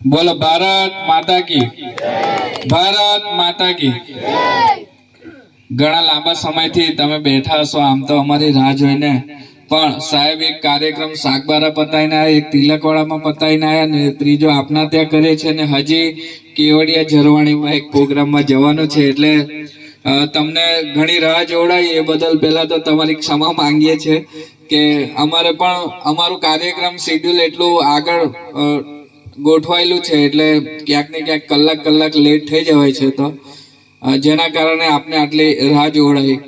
બોલો, ભારત માતા કી ભારત માતા કી ઘણા લાંબા સમયથી તમે બેઠા હશો, આમ તો અમારી રાહ જોઈને. પણ સાહેબ, એક કાર્યક્રમ શાકબારા પતાવીને આવ્યા એક તિલકવાડામાં પતાવીને આવ્યા ને ત્રીજો આપના ત્યાં કરે છે ને હજી કેવડિયા ઝરવાણીમાં એક પ્રોગ્રામમાં જવાનું છે એટલે તમને ઘણી રાહ જોડાઈ એ બદલ પહેલા તો તમારી ક્ષમા માંગીએ છીએ કે અમારે પણ અમારું કાર્યક્રમ શેડ્યુલ એટલું આગળ ગોઠવાયેલું છે એટલે ક્યાંક ને ક્યાંક કલાક કલાક લેટ થઈ જવાય છે તો. જેના કારણે આપને આટલી રાહ જોવડાવી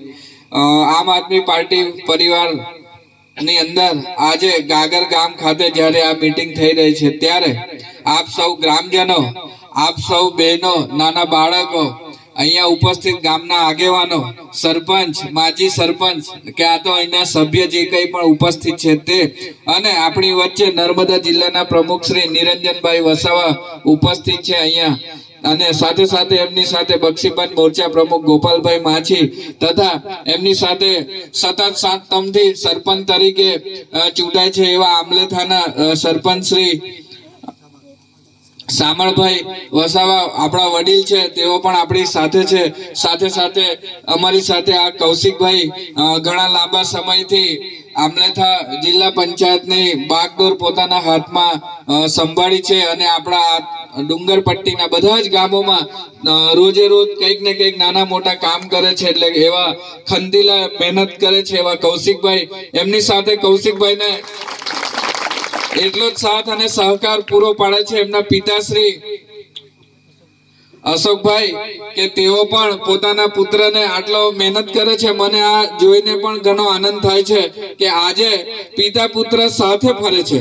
આમ આદમી પાર્ટી પરિવારની અંદર આજે ગાગર ગામ ખાતે જ્યારે આ મીટિંગ થઈ રહી છે ત્યારે આપ સૌ ગ્રામજનો, આપ સૌ બહેનો, નાના બાળકો અહીંયા ઉપસ્થિત ગામના આગેવાનો, સરપંચ, માજી સરપંચ કે આ તો અહીંના સભ્ય જે કંઈ પણ ઉપસ્થિત છે તે અને આપણી વચ્ચે નર્મદા જિલ્લાના પ્રમુખ શ્રી નિરંજનભાઈ વસાવા ઉપસ્થિત છે અહીંયા. અને સાથે સાથે એમની સાથે બક્ષીબંધ મોરચા પ્રમુખ ગોપાલભાઈ માછી તથા એમની સાથે સતત સાત તમથી સરપંચ તરીકે ચૂંટાય છે એવા આમલેથાના સરપંચ શ્રી સામળભાઈ વસાવા આપણા વડીલ છે, તેઓ પણ આપણી સાથે છે. સાથે સાથે અમારી સાથે આ કૌશિકભાઈ ઘણા લાંબા સમયથી આમલેથા જિલ્લા પંચાયતની બાગડોર પોતાના હાથમાં સંભાળી છે અને આપણા ડુંગર પટ્ટીના બધા જ ગામોમાં રોજે રોજ કંઈક ને કંઈક નાના મોટા કામ કરે છે એટલે એવા ખંદીલા મહેનત કરે છે એવા કૌશિકભાઈ. એમની સાથે કૌશિકભાઈને એટલો જ સાથ અને સહકાર પૂરો પાડે છે એમના પિતાશ્રી. અશોકભાઈ, કે તેઓ પણ પોતાના પુત્રને આટલો મહેનત કરે છે, મને આ જોઈને પણ ઘણો આનંદ થાય છે કે આજે પિતા પુત્ર સાથે ફરે છે.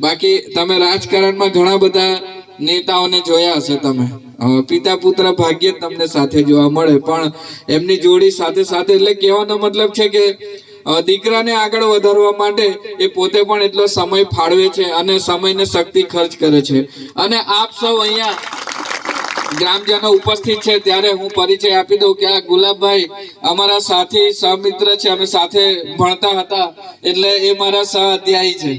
બાકી તમે રાજકારણમાં ઘણા બધા નેતાઓને જોયા હશે તમે. પિતા પુત્ર ભાગ્યે તમને સાથે જોવા મળે, પણ એમની જોડી સાથે સાથે એટલે કહેવાનો મતલબ છે કે દીકરાને આગળ વધારવા માટે એ પોતે પણ એટલો સમય ફાળવે છે અને સમયને શક્તિ ખર્ચ કરે છે. અને આપ સૌ અહીંયા ગ્રામજનો ઉપસ્થિત છે, ત્યારે હું પરિચય આપી દઉં કે આ ગુલાબભાઈ અમારા સાથી સહમિત્ર છે, અમે સાથે ભણતા હતા, એટલે એ મારા સહ અધ્યાયી છે,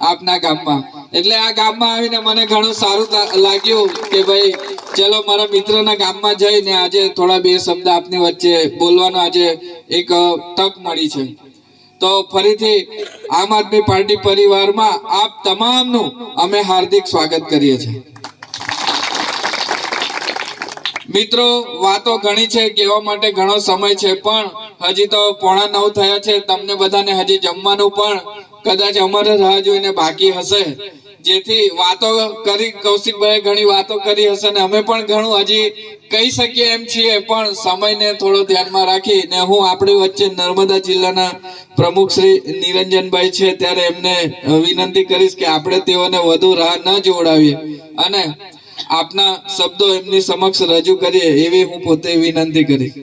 આપના ગામમાં. એટલે આ ગામમાં આવીને મને ઘણું સારું લાગ્યું કે ભાઈ, ચલો મારા મિત્રના ગામમાં જઈને આજે થોડા બે શબ્દ આપની વચ્ચે બોલવાનો આજે એક તક મળી છે. તો ફરીથી આમ આદમી પાર્ટી પરિવારમાં આપ તમામનું અમે હાર્દિક સ્વાગત કરીએ છીએ. મિત્રો, વાતો ઘણી છે, કહેવા માટે ઘણો સમય છે, પણ હજી તો પોણા નવ થયા છે, તમને બધાને હજી જમવાનું પણ કદાચ અમારે રાહ જોઈને બાકી હશે. જેથી વાતો કરી કૌશિકભાઈ ઘણી વાતો કરી હશે ને અમે પણ ઘણું હજી કહી શકીએ એમ છીએ, પણ સમયને થોડો ધ્યાનમાં રાખી ને હું આપણી વચ્ચે નર્મદા જિલ્લાના પ્રમુખ શ્રી નિરંજનભાઈ છે ત્યારે એમને વિનંતી કરીશ કે આપણે તેઓને વધુ રાહ ન જોડાવીએ અને આપના શબ્દો એમની સમક્ષ રજૂ કરીએ એવી હું પોતે વિનંતી કરીશ.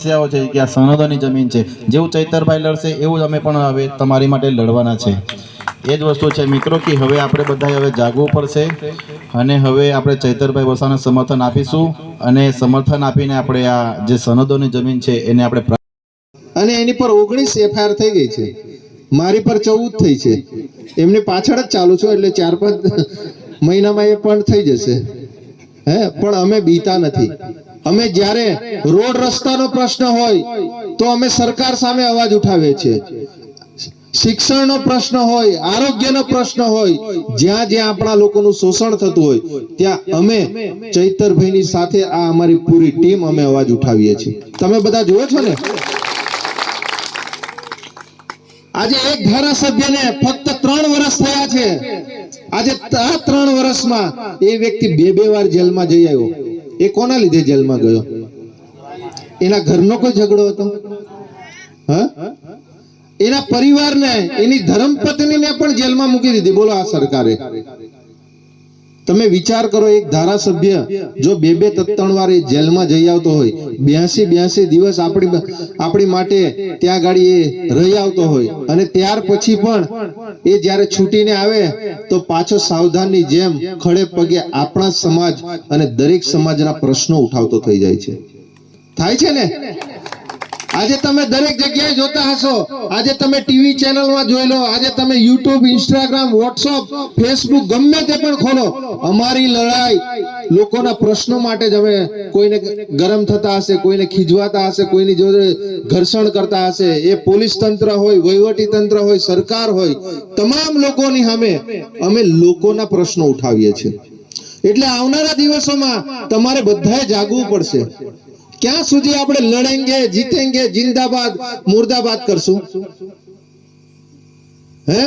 સમસ્યાઓ છે કે આ સનદોની જમીન છે. જેવું ચૈતરભાઈ લડશે એવું અમે પણ હવે તમારી માટે લડવાના છે. એ જ વસ્તુ છે મિત્રો કે હવે આપણે બધાએ હવે જાગવું પડશે અને હવે આપણે ચૈતરભાઈ વસાને સમર્થન આપીશું અને સમર્થન આપીને આપણે આ જે સનદોની જમીન છે એને આપણે અને એની પર ઓગણીસ એફઆઈઆર થઈ ગઈ છે. મારી પર ચૌદ થઈ છે. એમની પાછળ જ ચાલુ છું એટલે ચાર પાંચ મહિનામાં એ પણ થઈ જશે. હે, પણ અમે બીતા નથી. અમે જ્યારે રોડ રસ્તાનો પ્રશ્ન હોય તો અમે સરકાર સામે અવાજ ઉઠાવીએ છીએ. શિક્ષણનો પ્રશ્ન હોય, આરોગ્યનો પ્રશ્ન હોય, જ્યાં જ્યાં આપણા લોકોનું શોષણ થતું હોય, ત્યાં અમે ચૈતરભાઈની સાથે આ અમારી પૂરી ટીમ અમે અવાજ ઉઠાવીએ છીએ. તમે બધા જુઓ છો ને? આજે એક ધારાસભ્યને ફક્ત ત્રણ વર્ષ થયા છે. આજે આ ત્રણ વર્ષમાં એ વ્યક્તિ બે બે વાર જેલમાં જઈ આવ્યો. એ કોના લીધે જેલમાં ગયો? એના ઘરનો કોઈ ઝઘડો હતો? હા? એના પરિવારને, એની ધર્મપત્નીને પણ જેલમાં મૂકી દીધી. બોલો આ સરકારે. તમે વિચાર કરો, એક ધારાસભ્ય જો બે બે ત્રણ વાર એ જેલમાં જઈ આવતો હોય બ્યાસી બ્યાસી દિવસ આપણી આપણી માટે ત્યાં ગાડી એ રહી આવતો હોય, અને ત્યાર પછી પણ એ જ્યારે છૂટીને આવે, તો પાછો સાવધાનની જેમ ખડે પગે આપણા સમાજ અને દરેક સમાજના પ્રશ્નો ઉઠાવતો થઈ જાય છે. થાય છે ને? આજે તમે દરેક જગ્યાએ જોતા હશો. આજે તમે ટીવી ચેનલમાં જોઈ લો. આજે તમે યુટ્યુબ, ઇન્સ્ટાગ્રામ, વોટ્સઅપ, ફેસબુક, ગમે તે પણ ખોલો. અમારી લડાઈ લોકોના પ્રશ્નો માટે જ અમે કોઈને ગરમ થતા હશે, કોઈને ખીજવાતા હશે, કોઈની જોડે ઘર્ષણ કરતા હશે. એ પોલીસ તંત્ર હોય, વહીવટી તંત્ર હોય, સરકાર હોય, તમામ લોકોની સામે અમે લોકોના પ્રશ્નો ઉઠાવીએ છીએ. એટલે આવનારા દિવસોમાં તમારે બધાએ જાગવું પડશે. ક્યાં સુધી આપણે લડેંગે, જીતેંગે, જિંદાબાદ, મુર્દાબાદ કરશું? હે?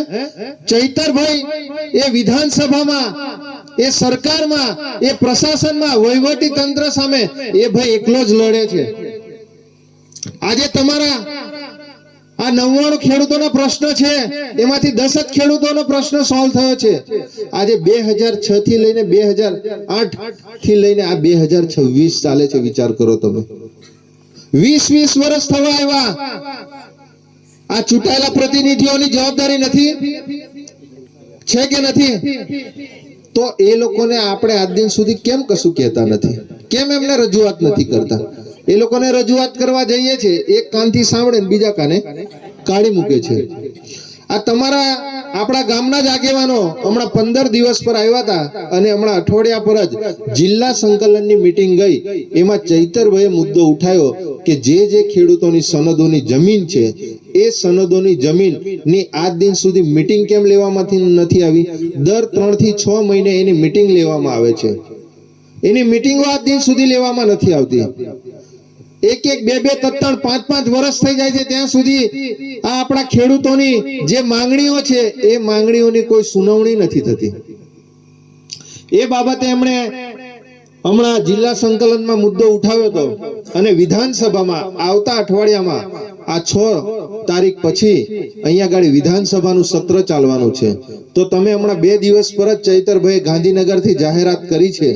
ચૈતરભાઈ, એ વિધાનસભામાં, એ સરકારમાં, એ પ્રશાસનમાં વહીવટી તંત્ર સામે, એ ભાઈ એકલો જ લડે છે. આજે તમારા આ નવ્વાણું ખેડૂતોનો પ્રશ્ન છે. એમાંથી દસ જ ખેડૂતોનો પ્રશ્ન સોલ્વ થયો છે. આજે બે હજાર છ થી લઈને બે હજાર આઠથી લઈને આ બે હજાર છવ્વીસ ચાલે છે, વિચાર કરો તમે. વીસ વીસ વર્ષ થવા આવ્યા. આ ચૂંટાયેલા પ્રતિનિધિઓની જવાબદારી નથી? છે કે નથી? તો એ લોકોને આપણે આજ દિન સુધી કેમ કશું કહેતા નથી? કેમ એમને રજૂઆત નથી કરતા? એ લોકોને રજૂઆત કરવા જઈએ છે એક કાનથી સાંભળે ને બીજા કાને કાઢી મૂકે છે. આ તમારા આપણા ગામના જ આગેવાનો હમણાં પંદર દિવસ પર આવ્યા હતા અને હમણાં અઠવાડિયા પર જ જિલ્લા સંકલનની મિટિંગ ગઈ. એમાં ચૈતરભાઈએ મુદ્દો ઉઠાવ્યો કે જે જે ખેડૂતોની સનદોની જમીન છે, એ સનદોની જમીનની આજ દિન સુધી મિટિંગ કેમ લેવામાંથી નથી આવી? દર ત્રણથી છ મહિને એની મિટિંગ લેવામાં આવે છે. એની મિટિંગો આજ દિન સુધી લેવામાં નથી આવતી. એક એક બે બે ત્રણ પાંચ પાંચ વર્ષ થઈ જાય છે ત્યાં સુધી આ આપણા ખેડૂતોની જે માંગણીઓ છે, એ માંગણીઓની કોઈ સુનાવણી નથી થતી. એ બાબતે એમણે હમણાં જિલ્લા સંકલનમાં મુદ્દો ઉઠાવ્યો હતો અને વિધાનસભામાં આવતા અઠવાડિયામાં આ છ તારીખ પછી અહીંયા આગળ વિધાનસભાનું સત્ર ચાલવાનું છે. તો તમે હમણાં બે દિવસ પર જ ચૈતરભાઈ ગાંધીનગરથી જાહેરાત કરી છે.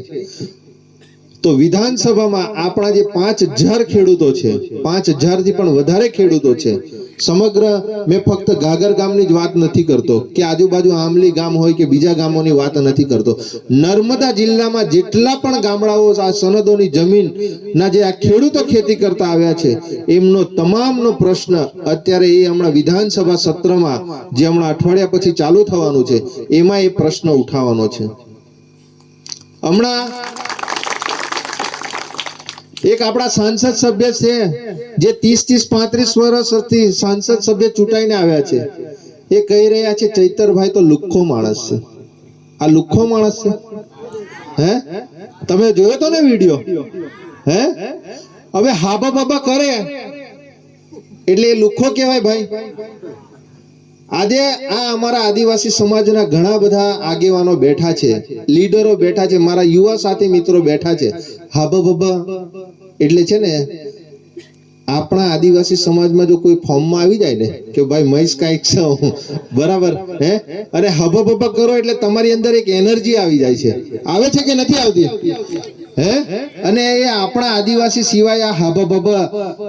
તો વિધાનસભામાં આપણા જે પાંચ હજાર ખેડૂતો છે, પાંચ હજારથી પણ વધારે ખેડૂતો છે, સમગ્ર મેં ફક્ત ગાગર ગામની જ વાત નથી કરતો કે આજુબાજુ આમલી ગામ હોય કે બીજા ગામોની વાત નથી કરતો. નર્મદા જિલ્લામાં જેટલા પણ ગામડાઓ આ સનદોની જમીન ના જે આ ખેડૂતો ખેતી કરતા આવ્યા છે, એમનો તમામનો પ્રશ્ન અત્યારે એ હમણાં વિધાનસભા સત્રમાં જે હમણાં અઠવાડિયા પછી ચાલુ થવાનું છે, એમાં એ પ્રશ્ન ઉઠાવવાનો છે. હમણાં એક આપણા સાંસદ સભ્ય છે, જે ત્રીસ ત્રીસ પાંત્રીસ વર્ષથી સાંસદ સભ્ય ચૂંટાઈને આવ્યા છે. એ કહી રહ્યા છે, ચૈતરભાઈ તો લુખ્ખો માણસ છે. આ લુખ્ખો માણસ છે. હે? તમે જોયો તો ને વીડિયો? હે? હવે હાબા બાબા કરે. એટલે એ લુખ્ખો કહેવાય ભાઈ. આજે આ અમારા આદિવાસી સમાજના ઘણા બધા આગેવાનો બેઠા છે, લીડરો બેઠા છે, મારા યુવા સાથી મિત્રો બેઠા છે. હાબા બાબા એટલે છે ને, આપણા આદિવાસી સમાજમાં જો કોઈ ફોર્મમાં આવી જાય ને, કે ભાઈ મહેશ કાંઈક છે બરાબર, હે? અરે હબ બબા કરો એટલે તમારી અંદર એક એનર્જી આવી જાય છે. આવે છે કે નથી આવતી? હે? અને એ આપણા આદિવાસી સિવાય આ હાબા બાબા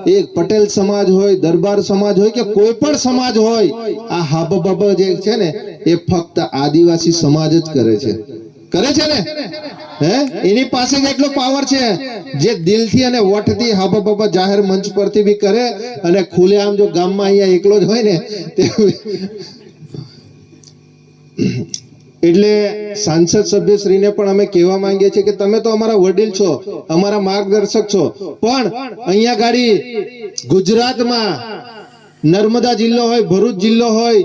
એ પટેલ સમાજ હોય, દરબાર સમાજ હોય કે કોઈ પણ સમાજ હોય, આ હાબા બાબા જે છે ને, એ ફક્ત આદિવાસી સમાજ જ કરે છે. કરે છે ને? હે? એની પાસે જ એટલો પાવર છે જે દિલથી અને વટથી હાબા જાહેર મંચ પરથી બી કરે અને ખુલે આમ જો ગામમાં અહીંયા એકલો જ હોય ને, તે એટલે સાંસદ સભ્યશ્રીને પણ અમે કહેવા માંગીએ છીએ કે તમે તો અમારા વડીલ છો, અમારા માર્ગદર્શક છો, પણ અહીંયા ગાડી ગુજરાતમાં નર્મદા જિલ્લો હોય, ભરૂચ જિલ્લો હોય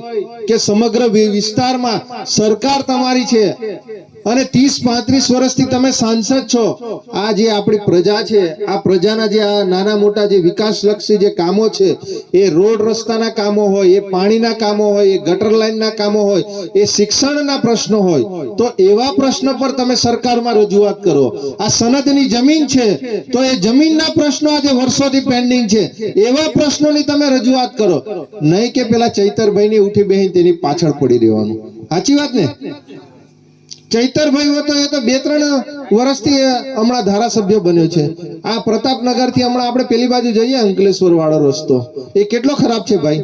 કે સમગ્ર વિસ્તારમાં સરકાર તમારી છે. અને ત્રીસ, પાંત્રીસ વર્ષથી તમે સાંસદ છો. આ જે આપણી પ્રજા છે, આ પ્રજાના જે આ નાના મોટા જે વિકાસલક્ષી જે કામો છે, એ રોડ રસ્તાના કામો હોય, એ પાણીના કામો હોય, એ ગટર લાઈનના કામો હોય, એ શિક્ષણના પ્રશ્નો હોય, તો એવા પ્રશ્નો પર તમે સરકારમાં રજૂઆત કરો. આ સનદની જમીન છે, તો એ જમીનના પ્રશ્નો આજે વર્ષોથી પેન્ડિંગ છે. એવા પ્રશ્નોની તમે રજૂઆત કરો. નહીં કે પેલા ચૈતરભાઈની ઉઠી બહેન તેની પાછળ પડી રહેવાનું. સાચી વાત ને? ચૈતરભાઈ હોય તો એ તો બે ત્રણ વર્ષથી હમણાં ધારાસભ્ય બન્યો છે. આ પ્રતાપનગરથી હમણાં આપણે પેલી બાજુ જઈએ અંકલેશ્વર વાળો રસ્તો. એ કેટલો ખરાબ છે ભાઈ?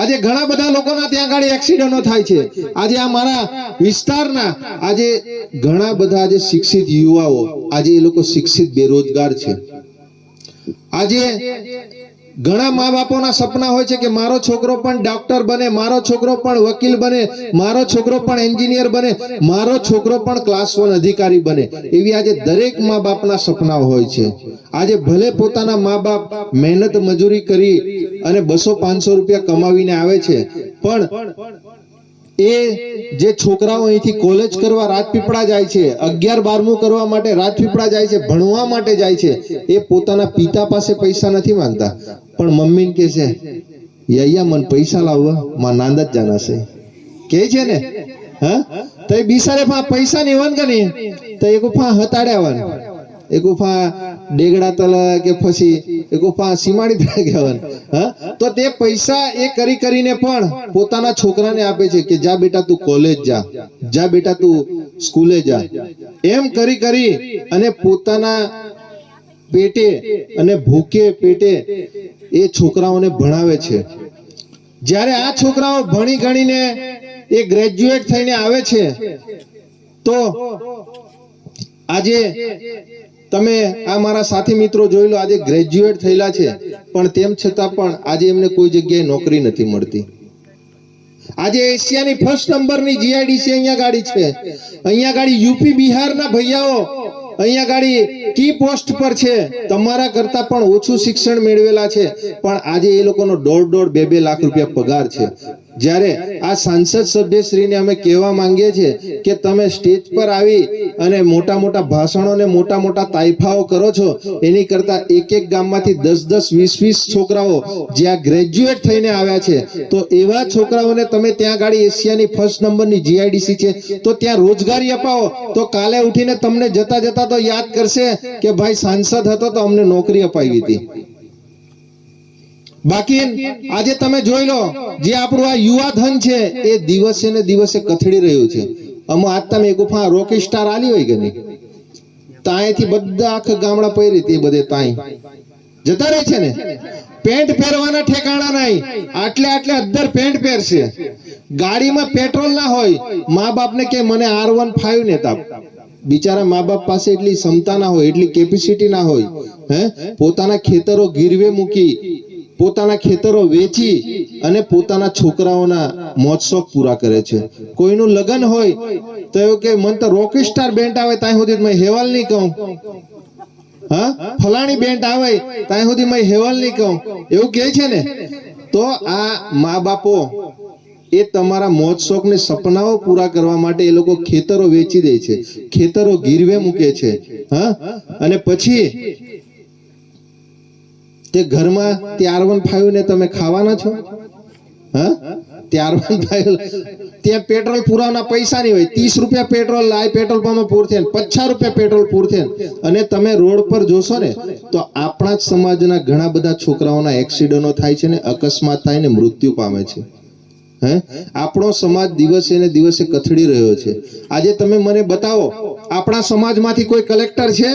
આજે ઘણા બધા લોકોના ત્યાં ગાડી એક્સિડન્ટો થાય છે. આજે આ મારા વિસ્તારના આજે ઘણા બધા આજે શિક્ષિત યુવાઓ, આજે એ લોકો શિક્ષિત બેરોજગાર છે. આજે ઘણા મા બાપોના સપના હોય છે કે મારો છોકરો પણ ડોક્ટર બને, મારો છોકરો પણ વકીલ બને, મારો છોકરો પણ એન્જિનિયર બને, મારો છોકરો પણ ક્લાસ વન અધિકારી બને. એવી આજે દરેક મા બાપના સપના હોય છે. આજે ભલે પોતાના મા બાપ મહેનત મજૂરી કરી અને બસો પાંચસો રૂપિયા કમાવીને આવે છે, પણ એ જે છોકરાઓ અહીંથી કોલેજ કરવા રાજપીપળા જાય છે, અગિયાર બારમું કરવા માટે રાજપીપળા જાય છે, ભણવા માટે જાય છે, એ પોતાના પિતા પાસે પૈસા નથી માંગતા. પણ મમ્મીને કહે છે, યૈયા, મને પૈસા લાવવા માં નાંદ જ જાના છે. કે છે ને, હા? તો એ બિસારે પા પૈસા ની વન કે નહીં. તો એ ગુફા હતાડ્યા વન. એ ગુફા ડેગડા તલ કે પછી એ ગુફા સીમાડી તળે કહેવાન હા? તો તે પૈસા એ કરી કરીને પણ પોતાના છોકરાને આપે છે કે, જા બેટા, તું કોલેજ જા. જા બેટા, તું સ્કૂલે જા. એમ કરી કરી અને પોતાના પેટે અને ભૂખે પેટે એ છોકરાઓને ભણાવે છે. જ્યારે આ છોકરાઓ ભણી ગણીને એ ગ્રેજ્યુએટ થઈને આવે છે, તો આજે તમે આ મારા સાથી મિત્રો જોઈ લો, આજે ગ્રેજ્યુએટ થયેલા છે, પણ તેમ છતાં પણ આજે એમને કોઈ જગ્યાએ નોકરી નથી મળતી. આજે એશિયાની ફર્સ્ટ નંબરની જીઆઈડીસી અહીંયા ગાડી છે. અહીંયા ગાડી યુપી બિહારના ભૈયાઓ અહીંયા ગાડી કી પોસ્ટ પર છે. તમારા કરતા પણ ઓછું શિક્ષણ મેળવેલા છે. પણ આજે એ લોકોનો દોઢ દોઢ બે બે લાખ રૂપિયા પગાર છે. જ્યારે આ સાંસદ સભ્યશ્રીને અમે કહેવા માંગીએ છીએ કે તમે સ્ટેજ પર આવી અને મોટા મોટા ભાષણો ને મોટા મોટા તાઇફાઓ કરો છો, એની કરતા એક એક ગામમાંથી દસ દસ, વીસ વીસ છોકરાઓ જ્યાં ગ્રેજ્યુએટ થઈને આવ્યા છે, તો એવા છોકરાઓને તમે ત્યાં ગાડી એશિયાની ફર્સ્ટ નંબરની જીઆઈડીસી છે, તો ત્યાં રોજગારી અપાવો, તો કાલે ઉઠીને તમને જતા જતા તો યાદ કરશે કે ભાઈ સાંસદ હતો તો અમને નોકરી અપાવી હતી. બાકી આજે તમે જોઈ લો, જે આપણું આ યુવા ધન છે, એ દિવસે ને દિવસે કથળી રહ્યું છે. અમો આજ તમે ગુફા રોકી સ્ટાર આલી હોય કે નહીં? તાંયથી બધા આખા ગામડા પહેરી તે બધે તાંય. જતા રહે છે ને? પેન્ટ પહેરવાના ઠેકાણા નહીં. આટલે આટલે અદ્ધર પેન્ટ પહેરશે. ગાડીમાં પેટ્રોલ ના હોય, મા બાપને કે મને આર વન ફાઈવ ને તાપ. બિચારા મા બાપ પાસે એટલી ક્ષમતા ના હોય, એટલી કેપેસિટી ના હોય, હે? પોતાના ખેતરો ગીરવે મૂકી પોતાના ખેતરો વેચી અને પોતાના છોકરાઓના મોજ પૂરા કરે છે. કોઈનું લગ્ન હોય તો એવું કે મને તો રોકી સ્ટાર બેન્ટ આવે ત્યાં સુધી મેં હેવાલ નહીં કહું. હા? ફલાણી બેન્ટ આવે ત્યાં સુધી મેં હેવાલ નહીં કહું. એવું કહે છે ને? તો આ મા બાપો એ તમારા મોજ શોખ ને સપનાઓ પૂરા કરવા માટે એ લોકો ખેતરો વેચી દે છે. ખેતરો ગીરવે મૂકે છે. હા? અને પછી તે ઘરમાં ત્યાર વન ફાઈવ ને તમે ખાવાના છો? હા? ત્યાર વન ફાઈવ ત્યાં પેટ્રોલ પુરાવાના પૈસા નહીં હોય. ત્રીસ રૂપિયા પેટ્રોલ લાય પેટ્રોલ પંપ પૂર થાય પચાસ રૂપિયા પેટ્રોલ પૂર થાય અને તમે રોડ પર જોશો તો આપણા જ સમાજના ઘણા બધા છોકરાઓના એક્સિડન્ટો થાય છે ને, અકસ્માત થાય ને, મૃત્યુ પામે છે. હે? આપણો સમાજ દિવસે ને દિવસે કથળી રહ્યો છે. આજે તમે મને બતાવો, આપણા સમાજમાંથી કોઈ કલેક્ટર છે?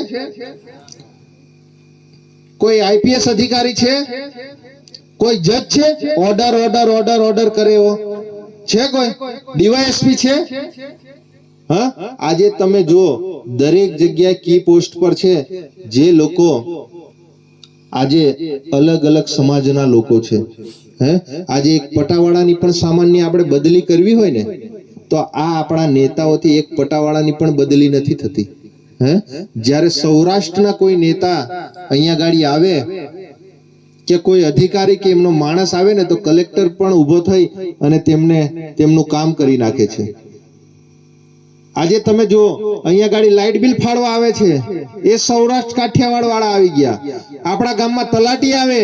કોઈ આઈપીએસ અધિકારી છે? કોઈ જજ છે? ઓર્ડર ઓર્ડર ઓર્ડર ઓર્ડર કરે એવો. છે કોઈ? ડીવાયએસપી છે? હા? આજે તમે જુઓ, દરેક જગ્યાએ કી પોસ્ટ પર છે, જે લોકો આજે અલગ અલગ સમાજના લોકો છે. હે? આજે એક પટાવાળાની પણ સામાન્ય આપણે બદલી કરવી હોય ને, તો આ આપણા નેતાઓથી એક પટાવાળાની પણ બદલી નથી થતી. જ્યારે સૌરાષ્ટ્રના કોઈ નેતા અહીંયા ગાડી આવે કે કોઈ અધિકારી કે એમનો માણસ આવે ને તો કલેક્ટર પણ ઊભો થઈ અને તેમને તેમનું કામ કરી નાખે છે. આજે તમે જુઓ અહીંયા ગાડી લાઇટ બિલ ફાળવા આવે છે, એ સૌરાષ્ટ્ર કાઠિયાવાડ વાળા આવી ગયા. આપણા ગામમાં તલાટી આવે,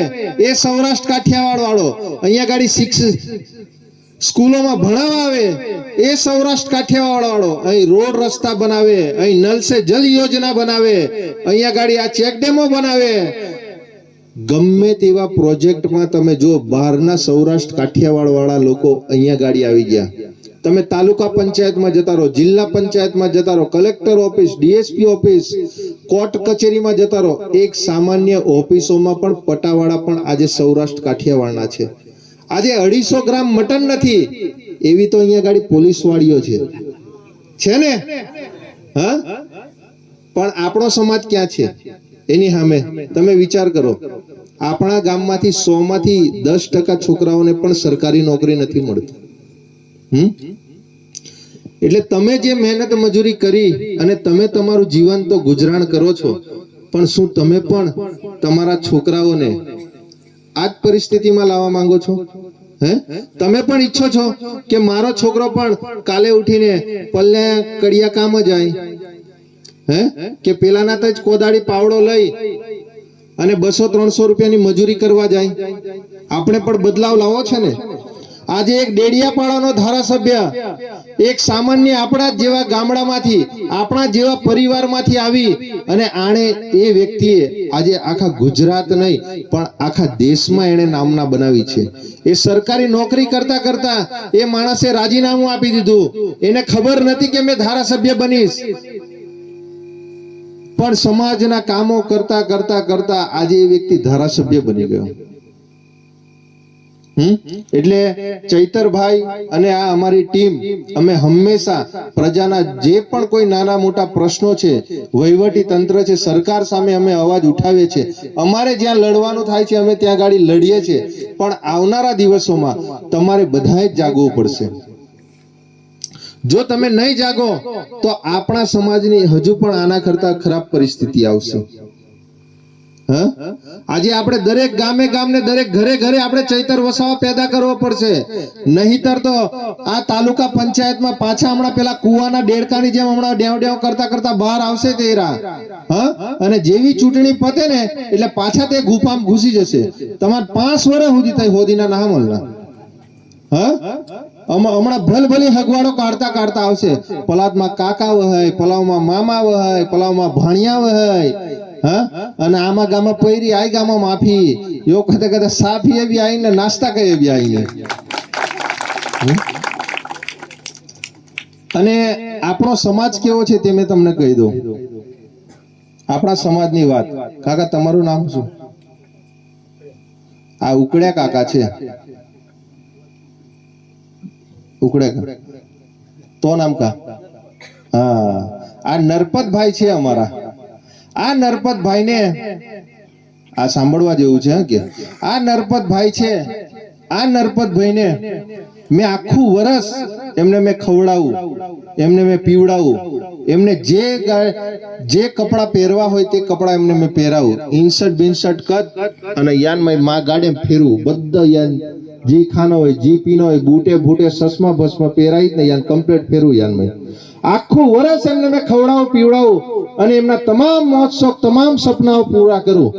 એ સૌરાષ્ટ્ર કાઠિયાવાડ વાળો અહીંયા ગાડી શિક્ષ સ્કૂલોમાં ભણાવવા આવે, એ સૌરાષ્ટ્ર કાઠિયાવાડ વાળો અહીં રોડ રસ્તા બનાવે, અહીં નલ સે જલ યોજના બનાવે અહીંયા ગાડી આ ચેક ડેમો બનાવે. ગમે તેવા પ્રોજેક્ટમાં તમે જો બહારના સૌરાષ્ટ્ર કાઠિયાવાડ વાળા લોકો અહીંયા ગાડી આવી ગયા. તમે તાલુકા પંચાયતમાં જતા રહો, જિલ્લા પંચાયતમાં જતા રહો, collector office, DSP office, court કચેરીમાં જતા રહો. એક સામાન્ય ઓફિસોમાં પણ પટાવાળા પણ આજે સૌરાષ્ટ્ર કાઠિયાવાડના છે. આજે અઢીસો ગ્રામ મટન નથી. એવી તો અહીંયા ગાડી પોલીસ વાળીઓ છે ને? હા? પણ આપણો સમાજ ક્યાં છે? એની સામે. તમે વિચાર કરો. આપણા ગામમાંથી સો માંથી દસ ટકા છોકરાઓને પણ સરકારી નોકરી નથી મળતી. હમ? એટલે તમે જે મહેનત મજૂરી કરી અને તમે તમારું જીવન તો ગુજરાન કરો છો, પણ શું તમે પણ તમારા છોકરાઓને આ જ પરિસ્થિતિમાં લાવવા માંગો છો? હે? તમે પણ ઈચ્છો છો કે મારો છોકરો પણ કાલે ઉઠીને પલ્લે કડિયા કામ જાય હે? કે પેલાના જ કોદાળી પાવડો લઈ અને બસો ત્રણસો રૂપિયાની મજૂરી કરવા જાય. આપણે પણ બદલાવ લાવો છે ને? આજે એક ડેડિયાપાડાનો ધારાસભ્ય એક સામાન્ય આપણા જેવા ગામડામાંથી, આપણા જેવા પરિવારમાંથી આવી અને આણે એ વ્યક્તિએ આજે આખા ગુજરાત નહીં, પણ આખા દેશમાં એણે નામના બનાવી છે. એ સરકારી નોકરી કરતા કરતા એ માણસે રાજીનામું આપી દીધું. એને ખબર નથી કે મેં ધારાસભ્ય બનીશ. પણ સમાજના કામો કરતા કરતા કરતા આજે એ વ્યક્તિ ધારાસભ્ય બની ગયો? એટલે ચૈતરભાઈ અને આ અમારી ટીમ, અમે હંમેશા પ્રજાના જે પણ કોઈ નાના મોટા પ્રશ્નો છે, વહીવટી તંત્ર છે, સરકાર સામે અમે અવાજ ઉઠાવીએ છીએ. અમારે જ્યાં લડવાનું થાય છે, અમે ત્યાં ગાડી લડીએ છીએ. પણ આવનારા દિવસોમાં તમારે બધાએ જ જાગવું પડશે. જો તમે નહીં જાગો, તો આપણા સમાજની હજુ પણ આના કરતા ખરાબ પરિસ્થિતિ આવશે? આજે આપણે દરેક ગામે ગામને, દરેક ઘરે ઘરે આપણે ચૈતર વસાવા પેદા કરવો પડશે. નહીતર તો આ તાલુકા પંચાયતમાં પાછા હમણાં પેલા કુવાના દેડકાની જેમ હમણાં ડેવ ડેવ કરતા કરતા બહાર આવશે તે રા હ? અને જેવી ચૂંટણી પતે ને, એટલે પાછા તે ગુફામાં ઘૂસી જશે. તમારે પાંચ વર્ષ સુધી થઈ હોદીના ના મળના હા? હમ- હમણાં ભલભલી હગવાડો કાઢતા કાઢતા આવશે. પલાદમાં કાકા વહાય પલાવમાં મામા વહાય પલાવમાં ભાણિયા વહાય હા? અને આમાં ગામમાં પૈરી આઈ ગામમાં માફી. એવો કહેતા કહેતા સાફી એવી આવીને નાસ્તા કઈ એવી આવીને અને આપણો સમાજ કેવો છે તે મેં તમને કહી દઉં. આપણા સમાજની વાત. કાકા, તમારું નામ શું? આ ઉકડ્યા કાકા છે. ઉકડે તો નામ કા? હા. આ નરપતભાઈ છે અમારા. આ નરપત ને આ સાંભળવા જેવું છે કે? આ નરપતભાઈ છે, આ નરપત ને મેં આખું વરસ એમને મેં ખવડાવું, એમને મેં પીવડાવું, એમને જે જે કપડાં પહેરવા હોય તે કપડાં એમને મેં પહેરાવું. ઇન્સર્ટ બિન્સર્ટ કદ અને યાનમાં માં ગાડે ફેરવું. બધા યાન જી ખાનો હોય, જી પીનો હોય, બૂટે ભૂટે, સસમા ભસમા પહેરાવી જ ને યાન કમ્પ્લીટ ફેરવું યાનમાં આખું વરસ એમને મેં ખવડાવું, પીવડાવું અને એમના તમામ મહોત્સવ, તમામ સપનાઓ પૂરા કરું.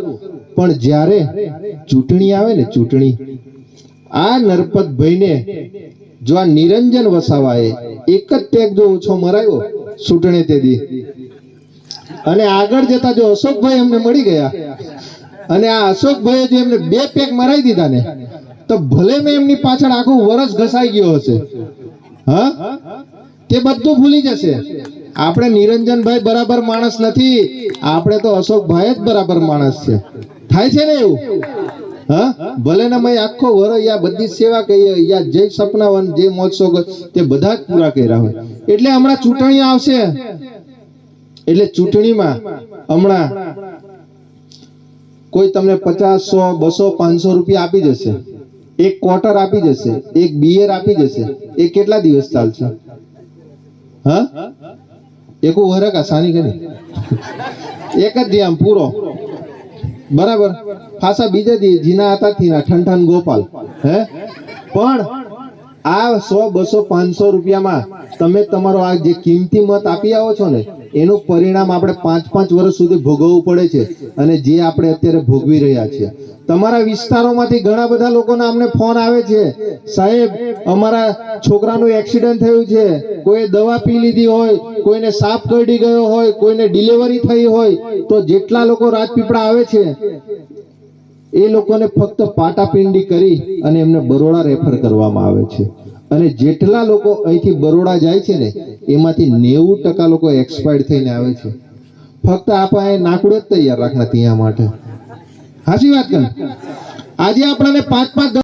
પણ જ્યારે ચૂંટણી આવે ને, ચૂંટણી, આ નરપતભાઈને જો આ નિરંજન વસાવાએ એક જ ટેક જો ઓછો મરાયો ચૂંટણી તે દી અને આગળ જતા જો અશોકભાઈ અમને મળી ગયા, અને આ અશોકભાઈએ જે એમને બે પેક મરાઈ દીધા ને, તો ભલે મેં એમની પાછળ આખું વરસ ઘસાઈ ગયો હશે. હા? તે બધું ભૂલી જશે. આપણે નિરંજનભાઈ બરાબર માણસ નથી. આપણે તો અશોકભાઈ જ બરાબર માણસ છે. થાય છે ને એવું? હા? ભલે ને મેં આખો વર યા બધી સેવા કહીએ યા જે સપના હોય જે શોખ તે બધા જ પૂરા કર્યા હોય. એટલે હમણાં ચૂંટણી આવશે. એટલે ચૂંટણીમાં હમણાં કોઈ તમને પચાસ સો બસો, પાંચસો રૂપિયા આપી જશે. એક ક્વાર્ટર આપી જશે. એક બિયર આપી જશે. એ કેટલા દિવસ ચાલશે? હા? એક વરક આસાની કરી. એક જ ધ્યાન પૂરો. બરાબર? ખાસા બીજા જીના હતા થીના ઠંઠન ગોપાલ. હે? પણ આ સો, બસો, પાંચસો રૂપિયામાં તમે તમારો આ જે કિંમતી મત આપી આવો છો ને એનું પરિણામ આપણે પાંચ પાંચ વર્ષ સુધી ભોગવવું પડે છે અને જે આપણે અત્યારે ભોગવી રહ્યા છીએ. તમારા વિસ્તારોમાંથી ઘણા બધા લોકોના અમને ફોન આવે છે. સાહેબ, અમારા છોકરાનું એક્સિડન્ટ થયું છે. કોઈ દવા પી લીધી હોય, કોઈને સાપ કરડી ગયો હોય, કોઈને ડિલિવરી થઈ હોય, તો જેટલા લોકો રાજપીપળા આવે છે, એ લોકોને ફક્ત પાટાપિંડી કરી અને એમને બરોડા રેફર કરવામાં આવે છે. અને જેટલા લોકો અહીંથી બરોડા જાય છે ને, એમાંથી નેવું ટકા લોકો એક્સપાયર્ડ થઈને આવે છે. ફક્ત આપણે નાકડું જ તૈયાર રાખના ત્યાં માટે. હાચી વાત કર આજે આપણને પાંચ પાંચ